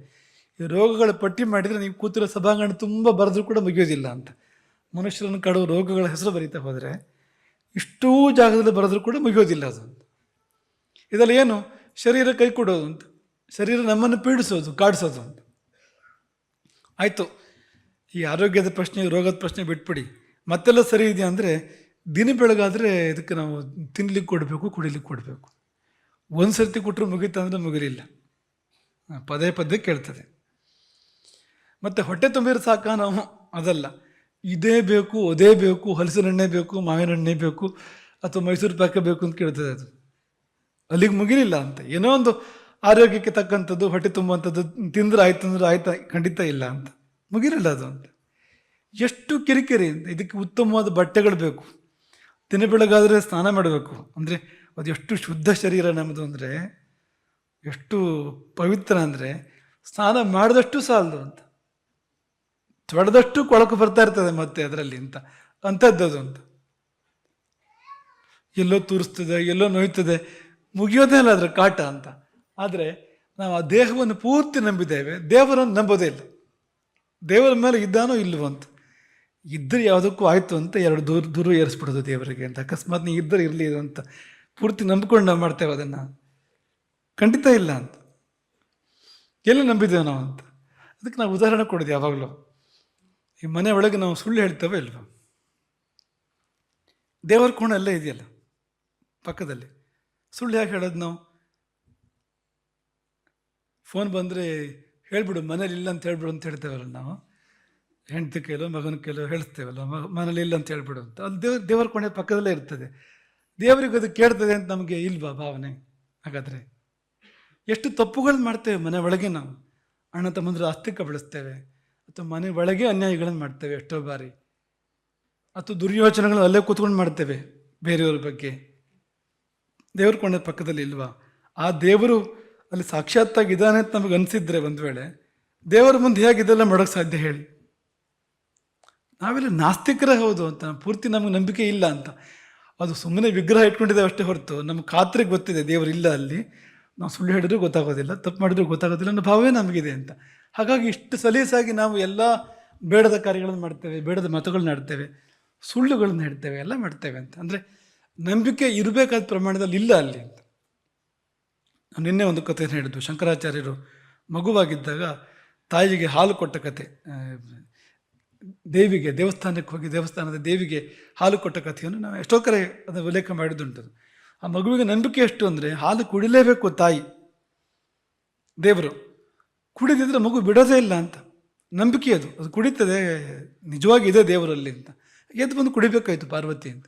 ಈ ರೋಗಗಳ ಪಟ್ಟಿ ಮಾಡಿದರೆ ನೀವು ಕೂತಿರೋ ಸಭಾಂಗಣ ತುಂಬ ಬರೆದ್ರೂ ಕೂಡ ಮುಗಿಯೋದಿಲ್ಲ ಅಂತ. ಮನುಷ್ಯರನ್ನು ಕಾಡುವ ರೋಗಗಳ ಹೆಸರು ಬರೀತಾ ಹೋದರೆ ಇಷ್ಟೂ ಜಾಗದಲ್ಲಿ ಬರೆದ್ರೂ ಕೂಡ ಮುಗಿಯೋದಿಲ್ಲ ಅದು. ಅಂತ ಇದೆಲ್ಲ ಏನು? ಶರೀರ ಕೈ ಕೊಡೋದು ಅಂತ. ಶರೀರ ನಮ್ಮನ್ನು ಪೀಡಿಸೋದು, ಕಾಡಿಸೋದು ಅಂತ. ಆಯಿತು, ಈ ಆರೋಗ್ಯದ ಪ್ರಶ್ನೆ, ರೋಗದ ಪ್ರಶ್ನೆ ಬಿಟ್ಬಿಡಿ. ಮತ್ತೆಲ್ಲ ಸರಿ ಇದೆಯಾ ಅಂದರೆ ದಿನ ಬೆಳಗಾದರೆ ಇದಕ್ಕೆ ನಾವು ತಿನ್ಲಿಕ್ಕೆ ಕೊಡಬೇಕು, ಕುಡಿಲಿಕ್ಕೆ ಕೊಡಬೇಕು. ಒಂದು ಸರ್ತಿ ಕೊಟ್ಟರು ಮುಗೀತು ಅಂದರೆ ಮುಗಿಲಿಲ್ಲ. ಪದೇ ಪದೇ ಕೇಳ್ತದೆ. ಮತ್ತು ಹೊಟ್ಟೆ ತುಂಬಿರೋ ಸಾಕ ನಾವು? ಅದಲ್ಲ. ಇದೇ ಬೇಕು, ಅದೇ ಬೇಕು ಹಲಸಿನಣ್ಣೆ ಬೇಕು, ಮಾವಿನ ಹಣ್ಣೆ ಬೇಕು, ಅಥವಾ ಮೈಸೂರು ಪಾಕ ಬೇಕು ಅಂತ ಕೇಳ್ತದೆ ಅದು. ಅಲ್ಲಿಗೆ ಮುಗಿಲಿಲ್ಲ ಅಂತ. ಏನೋ ಒಂದು ಆರೋಗ್ಯಕ್ಕೆ ತಕ್ಕಂಥದ್ದು, ಹೊಟ್ಟೆ ತುಂಬುವಂಥದ್ದು ತಿಂದ್ರೆ ಆಯ್ತು ಅಂದ್ರೆ ಆಯ್ತಾ, ಖಂಡಿತ ಇಲ್ಲ ಅಂತ. ಮುಗಿರಲ್ಲ ಅದು ಅಂತ. ಎಷ್ಟು ಕಿರಿಕಿರಿ, ಇದಕ್ಕೆ ಉತ್ತಮವಾದ ಬಟ್ಟೆಗಳು ಬೇಕು. ದಿನ ಬೆಳಗಾದರೆ ಸ್ನಾನ ಮಾಡಬೇಕು. ಅಂದರೆ ಅದು ಎಷ್ಟು ಶುದ್ಧ ಶರೀರ ನಮ್ಮದು ಅಂದರೆ, ಎಷ್ಟು ಪವಿತ್ರ ಅಂದರೆ, ಸ್ನಾನ ಮಾಡಿದಷ್ಟು ಸಾಲದು ಅಂತ. ತೊಡೆದಷ್ಟು ಕೊಳಕು ಬರ್ತಾ ಇರ್ತದೆ ಮತ್ತೆ ಅದರಲ್ಲಿ ಅಂತ. ಅಂಥದ್ದದು ಅಂತ. ಎಲ್ಲೋ ತೂರಿಸ್ತದೆ, ಎಲ್ಲೋ ನೋಯ್ತದೆ. ಮುಗಿಯೋದೇ ಅಲ್ಲ ಅದರ ಕಾಟ ಅಂತ. ಆದರೆ ನಾವು ಆ ದೇಹವನ್ನು ಪೂರ್ತಿ ನಂಬಿದ್ದೇವೆ. ದೇವರನ್ನು ನಂಬೋದೇ ಇಲ್ಲ. ದೇವರ ಮೇಲೆ ಇದ್ದಾನೋ ಇಲ್ಲವೋ ಅಂತ. ಇದ್ದರೆ ಯಾವುದಕ್ಕೂ ಆಯಿತು ಅಂತ ಎರಡು ದೂರ ದೂರ ಏರಿಸ್ಬಿಡೋದು ದೇವರಿಗೆ ಅಂತ. ಅಕಸ್ಮಾತ್ ನೀ ಇದ್ದರೆ ಇರಲಿ ಅಂತ. ಪೂರ್ತಿ ನಂಬಿಕೊಂಡು ನಾವು ಮಾಡ್ತೇವೆ ಅದನ್ನು. ಖಂಡಿತ ಇಲ್ಲ ಅಂತ. ಎಲ್ಲಿ ನಂಬಿದ್ದೇವೆ ನಾವು ಅಂತ. ಅದಕ್ಕೆ ನಾವು ಉದಾಹರಣೆ ಕೊಡೋದು ಯಾವಾಗಲೂ. ಈ ಮನೆ ಒಳಗೆ ನಾವು ಸುಳ್ಳು ಹೇಳ್ತೇವೆ ಇಲ್ವ? ದೇವರ ಕೋಣ ಅಲ್ಲೇ ಇದೆಯಲ್ಲ, ಪಕ್ಕದಲ್ಲಿ. ಸುಳ್ಳು ಯಾಕೆ ಹೇಳೋದು ನಾವು? ಫೋನ್ ಬಂದರೆ ಹೇಳ್ಬಿಡು, ಮನೇಲಿ ಇಲ್ಲ ಅಂತ ಹೇಳ್ಬಿಡು ಅಂತ ಹೇಳ್ತೇವಲ್ಲ ನಾವು. ಹೆಂಡತಿ ಕೇಳೋ, ಮಗನ ಕೇಳೋ ಹೇಳ್ತೇವಲ್ಲ ಮನೇಲಿ ಇಲ್ಲ ಅಂತ ಹೇಳ್ಬಿಡು ಅಂತ. ಅದು ದೇವ್ರ, ದೇವರ ಕೊನೆ ಪಕ್ಕದಲ್ಲೇ ಇರ್ತದೆ. ದೇವರಿಗೆ ಅದು ಕೇಳ್ತದೆ ಅಂತ ನಮಗೆ ಇಲ್ವಾ ಭಾವನೆ? ಹಾಗಾದರೆ ಎಷ್ಟು ತಪ್ಪುಗಳು ಮಾಡ್ತೇವೆ ಮನೆ ಒಳಗೆ ನಾವು. ಅಣ್ಣ ತಮ್ಮಂದ್ರೆ ಆಸ್ತಿಕ ಬೆಳೆಸ್ತೇವೆ, ಅಥವಾ ಮನೆ ಒಳಗೆ ಅನ್ಯಾಯಗಳನ್ನು ಮಾಡ್ತೇವೆ ಎಷ್ಟೋ ಬಾರಿ. ಅಥವಾ ದುರ್ಯೋಚನೆಗಳು ಅಲ್ಲೇ ಕೂತ್ಕೊಂಡು ಮಾಡ್ತೇವೆ ಬೇರೆಯವ್ರ ಬಗ್ಗೆ. ದೇವ್ರ ಕೊಂಡ ಪಕ್ಕದಲ್ಲಿ ಇಲ್ವಾ? ಆ ದೇವರು ಅಲ್ಲಿ ಸಾಕ್ಷಾತ್ತಾಗಿ ಇದ್ದಾನೆ ಅಂತ ನಮಗೆ ಅನಿಸಿದ್ರೆ ಒಂದು ವೇಳೆ, ದೇವರ ಮುಂದೆ ಹೇಗೆ ಇದೆಲ್ಲ ಮಾಡೋಕ್ಕೆ ಸಾಧ್ಯ ಹೇಳಿ. ನಾವೆಲ್ಲ ನಾಸ್ತಿಕರೇ ಹೌದು ಅಂತ, ಪೂರ್ತಿ ನಮಗೆ ನಂಬಿಕೆ ಇಲ್ಲ ಅಂತ. ಅದು ಸುಮ್ಮನೆ ವಿಗ್ರಹ ಇಟ್ಕೊಂಡಿದ್ದೇವೆ ಅಷ್ಟೇ ಹೊರತು ನಮ್ಮ ಖಾತ್ರಿಗೆ ಗೊತ್ತಿದೆ ದೇವರು ಇಲ್ಲ ಅಲ್ಲಿ. ನಾವು ಸುಳ್ಳು ಹೇಳಿದ್ರೂ ಗೊತ್ತಾಗೋದಿಲ್ಲ, ತಪ್ಪು ಮಾಡಿದ್ರೂ ಗೊತ್ತಾಗೋದಿಲ್ಲ ಅನ್ನೋ ಭಾವವೇ ನಮಗಿದೆ ಅಂತ. ಹಾಗಾಗಿ ಇಷ್ಟು ಸಲೀಸಾಗಿ ನಾವು ಎಲ್ಲ ಬೇಡದ ಕಾರ್ಯಗಳನ್ನು ಮಾಡ್ತೇವೆ, ಬೇಡದ ಮತಗಳನ್ನ ಆಡ್ತೇವೆ, ಸುಳ್ಳುಗಳನ್ನ ಹೇಳ್ತೇವೆ, ಎಲ್ಲ ಮಾಡ್ತೇವೆ ಅಂತ. ಅಂದರೆ ನಂಬಿಕೆ ಇರಬೇಕಾದ ಪ್ರಮಾಣದಲ್ಲಿ ಇಲ್ಲ ಅಲ್ಲಿ ಅಂತ. ನಾವು ನಿನ್ನೆ ಒಂದು ಕಥೆಯನ್ನು ಹೇಳಿದ್ದು. ಶಂಕರಾಚಾರ್ಯರು ಮಗುವಾಗಿದ್ದಾಗ ತಾಯಿಗೆ ಹಾಲು ಕೊಟ್ಟ ಕತೆ ದೇವಿಗೆ, ದೇವಸ್ಥಾನಕ್ಕೆ ಹೋಗಿ ದೇವಸ್ಥಾನದ ದೇವಿಗೆ ಹಾಲು ಕೊಟ್ಟ ಕಥೆಯನ್ನು ನಾವು ಎಷ್ಟೋ ಕರೆ ಅದನ್ನು ಉಲ್ಲೇಖ ಮಾಡಿದ್ದುಂಟು ಆ ಮಗುವಿಗೆ ನಂಬಿಕೆ ಎಷ್ಟು ಅಂದರೆ ಹಾಲು ಕುಡಿಲೇಬೇಕು ತಾಯಿ, ದೇವರು. ಕುಡಿದಿದ್ರೆ ಮಗು ಬಿಡೋದೇ ಇಲ್ಲ ಅಂತ. ನಂಬಿಕೆ ಅದು. ಅದು ಕುಡಿತದೆ, ನಿಜವಾಗಿ ಇದೆ ದೇವರಲ್ಲಿ ಅಂತ. ಎದ್ದು ಬಂದು ಕುಡಿಬೇಕಾಯ್ತು ಪಾರ್ವತಿ ಅಂತ.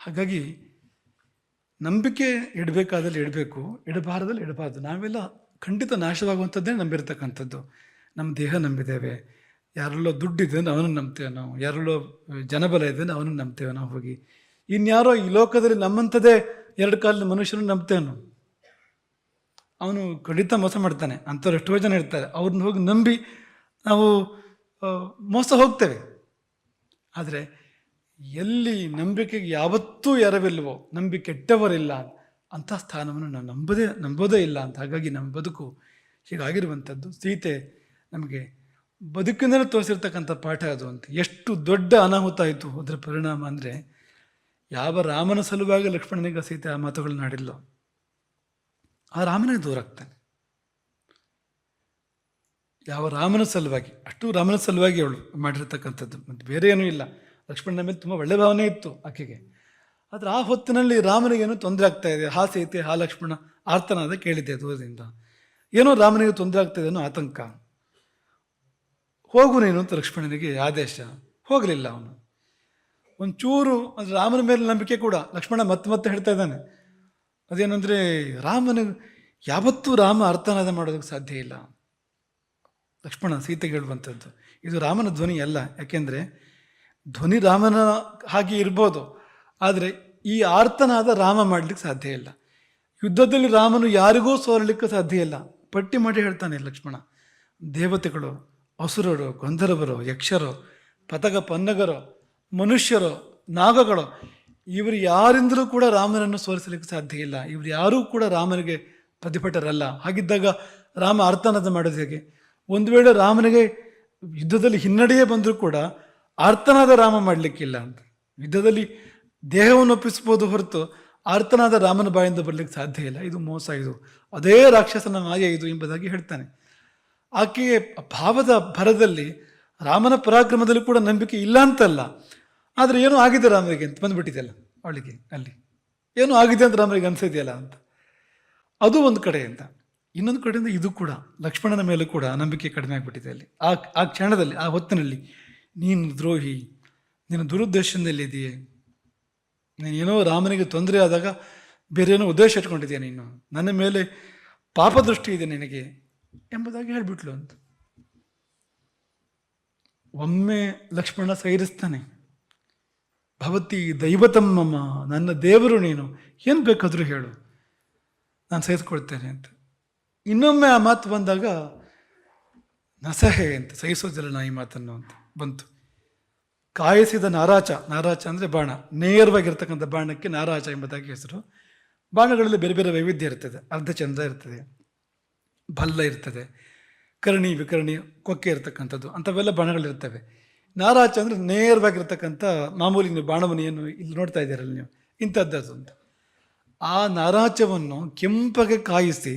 ಹಾಗಾಗಿ ನಂಬಿಕೆ ಇಡಬೇಕಾದಲ್ಲಿ ಇಡಬೇಕು, ಇಡಬಾರದಲ್ಲಿ ಇಡಬಾರ್ದು. ನಾವೆಲ್ಲ ಖಂಡಿತ ನಾಶವಾಗುವಂಥದ್ದೇ ನಂಬಿರ್ತಕ್ಕಂಥದ್ದು. ನಮ್ಮ ದೇಹ ನಂಬಿದ್ದೇವೆ. ಯಾರಲ್ಲೋ ದುಡ್ಡಿದೆ ಅವನು ನಂಬ್ತೇವೆ ನಾವು. ಯಾರಲ್ಲೋ ಜನಬಲ ಇದೆ ಅವನು ನಂಬ್ತೇವೆ ನಾವು ಹೋಗಿ. ಇನ್ಯಾರೋ ಈ ಲೋಕದಲ್ಲಿ ನಮ್ಮಂಥದ್ದೇ ಎರಡು ಕಾಲದ ಮನುಷ್ಯನು ನಂಬ್ತೇವೆ ನಾವು. ಅವನು ಖಂಡಿತ ಮೋಸ ಮಾಡ್ತಾನೆ. ಅಂಥವ್ರು ಎಷ್ಟೋ ಜನ ಇರ್ತಾರೆ. ಅವ್ರನ್ನ ಹೋಗಿ ನಂಬಿ ನಾವು ಮೋಸ ಹೋಗ್ತೇವೆ. ಆದರೆ ಎಲ್ಲಿ ನಂಬಿಕೆಗೆ ಯಾವತ್ತೂ ಎರವಿಲ್ವೋ ನಂಬಿಕೆ ಕೆಟ್ಟವರಿಲ್ಲ ಅಂಥ ಸ್ಥಾನವನ್ನು ನಾನು ನಂಬದೇ, ನಂಬೋದೇ ಇಲ್ಲ ಅಂತ. ಹಾಗಾಗಿ ನಮ್ಮ ಬದುಕು ಹೀಗಾಗಿರುವಂಥದ್ದು. ಸೀತೆ ನಮಗೆ ಬದುಕಿನಲ್ಲಿ ತೋರಿಸಿರ್ತಕ್ಕಂಥ ಪಾಠ ಅದು ಅಂತ. ಎಷ್ಟು ದೊಡ್ಡ ಅನಾಹುತ ಆಯಿತು ಅದರ ಪರಿಣಾಮ ಅಂದರೆ, ಯಾವ ರಾಮನ ಸಲುವಾಗಿ ಲಕ್ಷ್ಮಣನಿಗೆ ಸೀತೆ ಆ ಮಾತುಗಳನ್ನ ಆಡಿಲ್ಲೋ ಆ ರಾಮನೇ ದೂರ ಆಗ್ತಾನೆ. ಯಾವ ರಾಮನ ಸಲುವಾಗಿ, ಅಷ್ಟು ರಾಮನ ಸಲುವಾಗಿ ಅವಳು ಮಾಡಿರ್ತಕ್ಕಂಥದ್ದು. ಮತ್ತು ಬೇರೆ ಏನೂ ಇಲ್ಲ. ಲಕ್ಷ್ಮಣನ ಮೇಲೆ ತುಂಬ ಒಳ್ಳೆ ಭಾವನೆ ಇತ್ತು ಆಕೆಗೆ. ಆದರೆ ಆ ಹೊತ್ತಿನಲ್ಲಿ ರಾಮನಿಗೇನು ತೊಂದರೆ ಆಗ್ತಾ ಇದೆ. ಹಾ ಐತೆ ಹಾ ಲಕ್ಷ್ಮಣ ಆರ್ತನಾದ ಕೇಳಿದ್ದೆ ದೂರದಿಂದ. ಏನೋ ರಾಮನಿಗೆ ತೊಂದರೆ ಆಗ್ತಾ ಇದೆ ಅನ್ನೋ ಆತಂಕ. ಹೋಗು ನೀನು ಅಂತ ಲಕ್ಷ್ಮಣನಿಗೆ ಆದೇಶ. ಹೋಗಲಿಲ್ಲ ಅವನು. ಒಂಚೂರು ಅಂದರೆ ರಾಮನ ಮೇಲೆ ನಂಬಿಕೆ ಕೂಡ. ಲಕ್ಷ್ಮಣ ಮತ್ತೆ ಮತ್ತೆ ಹೇಳ್ತಾ ಇದ್ದಾನೆ. ಅದೇನಂದರೆ ರಾಮನ ಯಾವತ್ತೂ ರಾಮ ಅರ್ಥನಾದ ಮಾಡೋದಕ್ಕೆ ಸಾಧ್ಯ ಇಲ್ಲ. ಲಕ್ಷ್ಮಣ ಸೀತೆಗೆ ಹೇಳುವಂಥದ್ದು. ಇದು ರಾಮನ ಧ್ವನಿ ಅಲ್ಲ. ಯಾಕೆಂದರೆ ಧ್ವನಿ ರಾಮನ ಹಾಗೆ ಇರ್ಬೋದು. ಆದರೆ ಈ ಆರ್ತನಾದ ರಾಮ ಮಾಡಲಿಕ್ಕೆ ಸಾಧ್ಯ ಇಲ್ಲ. ಯುದ್ಧದಲ್ಲಿ ರಾಮನು ಯಾರಿಗೂ ಸೋಲಲಿಕ್ಕೆ ಸಾಧ್ಯ ಇಲ್ಲ. ಪಟ್ಟಿ ಮಾಡಿ ಹೇಳ್ತಾನೆ ಲಕ್ಷ್ಮಣ. ದೇವತೆಗಳು, ಅಸುರರು, ಗಂಧರ್ವರು, ಯಕ್ಷರು, ಪತಗ ಪನ್ನಗರು, ಮನುಷ್ಯರು, ನಾಗಗಳು, ಇವರು ಯಾರಿಂದಲೂ ಕೂಡ ರಾಮನನ್ನು ಸೋಲಿಸಲಿಕ್ಕೆ ಸಾಧ್ಯ ಇಲ್ಲ. ಇವರು ಯಾರೂ ಕೂಡ ರಾಮನಿಗೆ ಪ್ರತಿಭಟರಲ್ಲ. ಹಾಗಿದ್ದಾಗ ರಾಮ ಅರ್ಥನದ ಮಾಡೋದು ಹೇಗೆ? ಒಂದು ವೇಳೆ ರಾಮನಿಗೆ ಯುದ್ಧದಲ್ಲಿ ಹಿನ್ನಡೆಯೇ ಬಂದರೂ ಕೂಡ ಆರ್ತನಾದ ರಾಮ ಮಾಡಲಿಕ್ಕಿಲ್ಲ ಅಂತ. ಯುದ್ಧದಲ್ಲಿ ದೇಹವನ್ನು ಒಪ್ಪಿಸ್ಬೋದು ಹೊರತು ಆರ್ತನಾದ ರಾಮನ ಬಾಯಿಂದ ಬರಲಿಕ್ಕೆ ಸಾಧ್ಯ ಇಲ್ಲ. ಇದು ಮೋಸ, ಇದು ಅದೇ ರಾಕ್ಷಸನ ಮಾಯ ಇದು ಎಂಬುದಾಗಿ ಹೇಳ್ತಾನೆ. ಆಕೆಯ ಭಾವದ ಭರದಲ್ಲಿ ರಾಮನ ಪರಾಕ್ರಮದಲ್ಲಿ ಕೂಡ ನಂಬಿಕೆ ಇಲ್ಲ ಅಂತಲ್ಲ. ಆದರೆ ಏನೂ ಆಗಿದೆ ರಾಮರಿಗೆ ಅಂತ ಬಂದ್ಬಿಟ್ಟಿದೆಯಲ್ಲ ಅವಳಿಗೆ, ಅಲ್ಲಿ. ಏನೂ ಆಗಿದೆ ಅಂತ ರಾಮರಿಗೆ ಅನಿಸಿದೆಯಲ್ಲ ಅಂತ. ಅದು ಒಂದು ಕಡೆ ಅಂತ. ಇನ್ನೊಂದು ಕಡೆಯಿಂದ ಇದು ಕೂಡ ಲಕ್ಷ್ಮಣನ ಮೇಲೂ ಕೂಡ ನಂಬಿಕೆ ಕಡಿಮೆ ಆಗಿಬಿಟ್ಟಿದೆ ಅಲ್ಲಿ. ಆ ಆ ಕ್ಷಣದಲ್ಲಿ, ಆ ಹೊತ್ತಿನಲ್ಲಿ ನೀನು ದ್ರೋಹಿ ನಿನ್ನ ದುರುದ್ದೇಶದಲ್ಲಿದೆಯೇ ನೀನೇನೋ ರಾಮನಿಗೆ ತೊಂದರೆ ಆದಾಗ ಬೇರೆ ಏನೋ ಉದ್ದೇಶ ಇಟ್ಕೊಂಡಿದ್ಯಾ ನೀನು. ನನ್ನ ಮೇಲೆ ಪಾಪದೃಷ್ಟಿ ಇದೆ ನಿನಗೆ ಎಂಬುದಾಗಿ ಹೇಳಿಬಿಟ್ಲು ಅಂತ. ಒಮ್ಮೆ ಲಕ್ಷ್ಮಣ ಸೈರಿಸ್ತಾನೆ. ಭವತಿ ದೈವತಮ್ಮಮ್ಮ ನನ್ನ ದೇವರು ನೀನು, ಏನು ಬೇಕಾದರೂ ಹೇಳು. ನಾನು ಸಹಿಸ್ಕೊಳ್ತೇನೆ ಅಂತ. ಇನ್ನೊಮ್ಮೆ ಆ ಮಾತು ಬಂದಾಗ ನಸಹೆ ಅಂತ ಸಹಿಸೋದಿಲ್ಲ ನಾ ಈ ಮಾತನ್ನು ಅಂತ. ಬಂತು. ಕಾಯಿಸಿದ ನಾರಾಚ ನಾರಾಚ ಅಂದರೆ ಬಾಣ, ನೇರವಾಗಿರ್ತಕ್ಕಂಥ ಬಾಣಕ್ಕೆ ನಾರಾಚ ಎಂಬುದಾಗಿ ಹೆಸರು. ಬಾಣಗಳಲ್ಲಿ ಬೇರೆ ಬೇರೆ ವೈವಿಧ್ಯ ಇರ್ತದೆ, ಅರ್ಧಚಂದ್ರ ಇರ್ತದೆ, ಭಲ್ಲ ಇರ್ತದೆ, ಕರ್ಣಿ, ವಿಕರ್ಣಿ, ಕೊಕ್ಕೆ ಇರ್ತಕ್ಕಂಥದ್ದು, ಅಂಥವೆಲ್ಲ ಬಾಣಗಳಿರ್ತವೆ. ನಾರಾಚ ಅಂದರೆ ನೇರವಾಗಿರ್ತಕ್ಕಂಥ ಮಾಮೂಲಿ ನೀವು ಬಾಣವನ್ನು ಏನು ಇಲ್ಲಿ ನೋಡ್ತಾ ಇದ್ದೀರಲ್ಲ ನೀವು ಇಂಥದ್ದದು ಅಂತ ಆ ನಾರಾಚವನ್ನು ಕೆಂಪಗೆ ಕಾಯಿಸಿ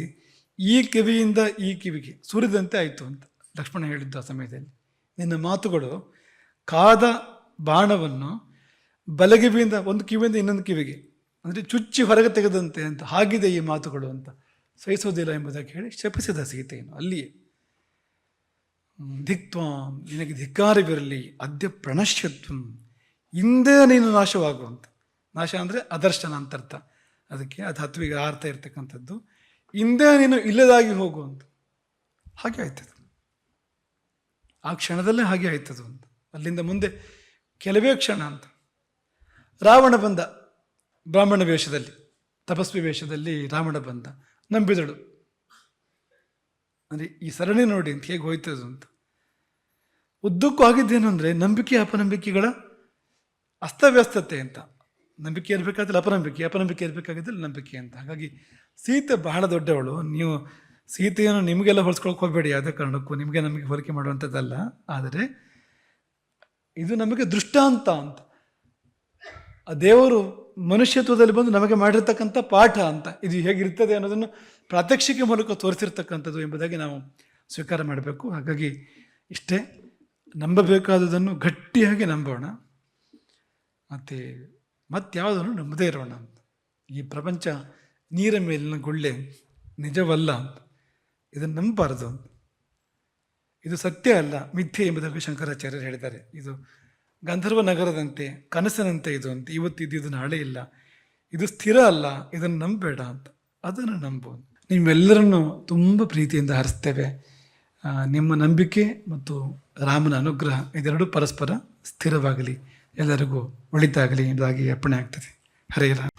ಈ ಕಿವಿಯಿಂದ ಈ ಕಿವಿಗೆ ಸುರಿದಂತೆ ಆಯಿತು ಅಂತ ಲಕ್ಷ್ಮಣ ಹೇಳಿದ್ದು ಆ ಸಮಯದಲ್ಲಿ. ನಿನ್ನ ಮಾತುಗಳು, ಕಾದ ಬಾಣವನ್ನು ಬಲಗಿವಿಯಿಂದ ಒಂದು ಕಿವಿಯಿಂದ ಇನ್ನೊಂದು ಕಿವಿಗೆ, ಅಂದರೆ ಚುಚ್ಚಿ ಹೊರಗೆ ತೆಗೆದಂತೆ ಅಂತ ಹಾಗಿದೆ ಈ ಮಾತುಗಳು ಅಂತ ಸಹಿಸೋದಿಲ್ಲ ಎಂಬುದಾಗಿ ಹೇಳಿ ಶಪಿಸಿದ ಸೀತೆಯನ್ನು ಅಲ್ಲಿಯೇ. ಧಿಕ್ತ್ವಾಂ ನಿನಗೆ ಧಿಕ್ಕಾರವಿರಲಿ, ಅದ್ಯ ಪ್ರಣಶ್ಯತ್ವಂ, ಹಿಂದೆ ನೀನು ನಾಶವಾಗುವಂತ. ನಾಶ ಅಂದರೆ ಅದರ್ಶನ ಅಂತ ಅರ್ಥ. ಅದಕ್ಕೆ ಅದು ಹತ್ವಿಗೆ ಅರ್ಥ ಇರ್ತಕ್ಕಂಥದ್ದು. ಹಿಂದೆ ನೀನು ಇಲ್ಲದಾಗಿ ಹೋಗುವಂತ. ಹಾಗೆ ಆಯ್ತದು. ಆ ಕ್ಷಣದಲ್ಲೇ ಹಾಗೆ ಆಯ್ತದು ಅಂತ. ಅಲ್ಲಿಂದ ಮುಂದೆ ಕೆಲವೇ ಕ್ಷಣ ಅಂತ. ರಾವಣ ಬಂದ ಬ್ರಾಹ್ಮಣ ವೇಷದಲ್ಲಿ, ತಪಸ್ವಿ ವೇಷದಲ್ಲಿ ರಾವಣ ಬಂದ, ನಂಬಿದಳು. ಅಂದರೆ ಈ ಸರಣಿ ನೋಡಿ ಅಂತ ಹೇಗೆ ಹೋಯ್ತದು ಅಂತ. ಉದ್ದಕ್ಕೂ ಆಗಿದ್ದೇನು ಅಂದರೆ ನಂಬಿಕೆ ಅಪನಂಬಿಕೆಗಳ ಅಸ್ತವ್ಯಸ್ತತೆ ಅಂತ. ನಂಬಿಕೆ ಇರಬೇಕಾದ್ರೆ ಅಪನಂಬಿಕೆ ಅಪನಂಬಿಕೆ ಇರಬೇಕಾಗಿದ್ದಲ್ಲಿ ನಂಬಿಕೆ ಅಂತ. ಹಾಗಾಗಿ ಸೀತೆ ಬಹಳ ದೊಡ್ಡವಳು. ನೀವು ಸೀತೆಯನ್ನು ನಿಮಗೆಲ್ಲ ಹೊಲಿಸ್ಕೊಳಕ್ಕೆ ಹೋಗಬೇಡಿ ಯಾವುದೇ ಕಾರಣಕ್ಕೂ. ನಿಮಗೆ ನಮಗೆ ಹೋಲಿಕೆ ಮಾಡುವಂಥದ್ದಲ್ಲ. ಆದರೆ ಇದು ನಮಗೆ ದೃಷ್ಟಾಂತ ಅಂತ. ಆ ದೇವರು ಮನುಷ್ಯತ್ವದಲ್ಲಿ ಬಂದು ನಮಗೆ ಮಾಡಿರ್ತಕ್ಕಂಥ ಪಾಠ ಅಂತ. ಇದು ಹೇಗಿರ್ತದೆ ಅನ್ನೋದನ್ನು ಪ್ರಾತ್ಯಕ್ಷಿಕೆ ಮೂಲಕ ತೋರಿಸಿರ್ತಕ್ಕಂಥದ್ದು ಎಂಬುದಾಗಿ ನಾವು ಸ್ವೀಕಾರ ಮಾಡಬೇಕು. ಹಾಗಾಗಿ ಇಷ್ಟೇ. ನಂಬಬೇಕಾದುದನ್ನು ಗಟ್ಟಿಯಾಗಿ ನಂಬೋಣ. ಮತ್ತು ಮತ್ತಾವುದನ್ನು ನಂಬದೇ ಇರೋಣ ಈ ಪ್ರಪಂಚ ನೀರ ಮೇಲಿನ ಗುಳ್ಳೆ ನಿಜವಲ್ಲ ಅಂತ. ಇದನ್ನು ನಂಬಬಾರದು ಇದು ಸತ್ಯ ಅಲ್ಲ, ಮಿಥ್ಯೆ ಎಂಬುದಾಗಿ ಶಂಕರಾಚಾರ್ಯರು ಹೇಳಿದ್ದಾರೆ. ಇದು ಗಂಧರ್ವ ನಗರದಂತೆ, ಕನಸಿನಂತೆ ಇದು ಅಂತ. ಇವತ್ತು ಇದು ನಾಳೆ ಇಲ್ಲ. ಇದು ಸ್ಥಿರ ಅಲ್ಲ, ಇದನ್ನು ನಂಬಬೇಡ ಅಂತ. ಅದನ್ನು ನಂಬೋದು ನಿಮ್ಮೆಲ್ಲರನ್ನು ತುಂಬ ಪ್ರೀತಿಯಿಂದ ಹರಿಸ್ತೇವೆ. ನಿಮ್ಮ ನಂಬಿಕೆ ಮತ್ತು ರಾಮನ ಅನುಗ್ರಹ ಇದೆರಡೂ ಪರಸ್ಪರ ಸ್ಥಿರವಾಗಲಿ. ಎಲ್ಲರಿಗೂ ಒಳಿತಾಗಲಿ ಎಂಬುದಾಗಿ ಅರ್ಪಣೆ ಆಗ್ತದೆ. ಹರೇ ರಾಮ.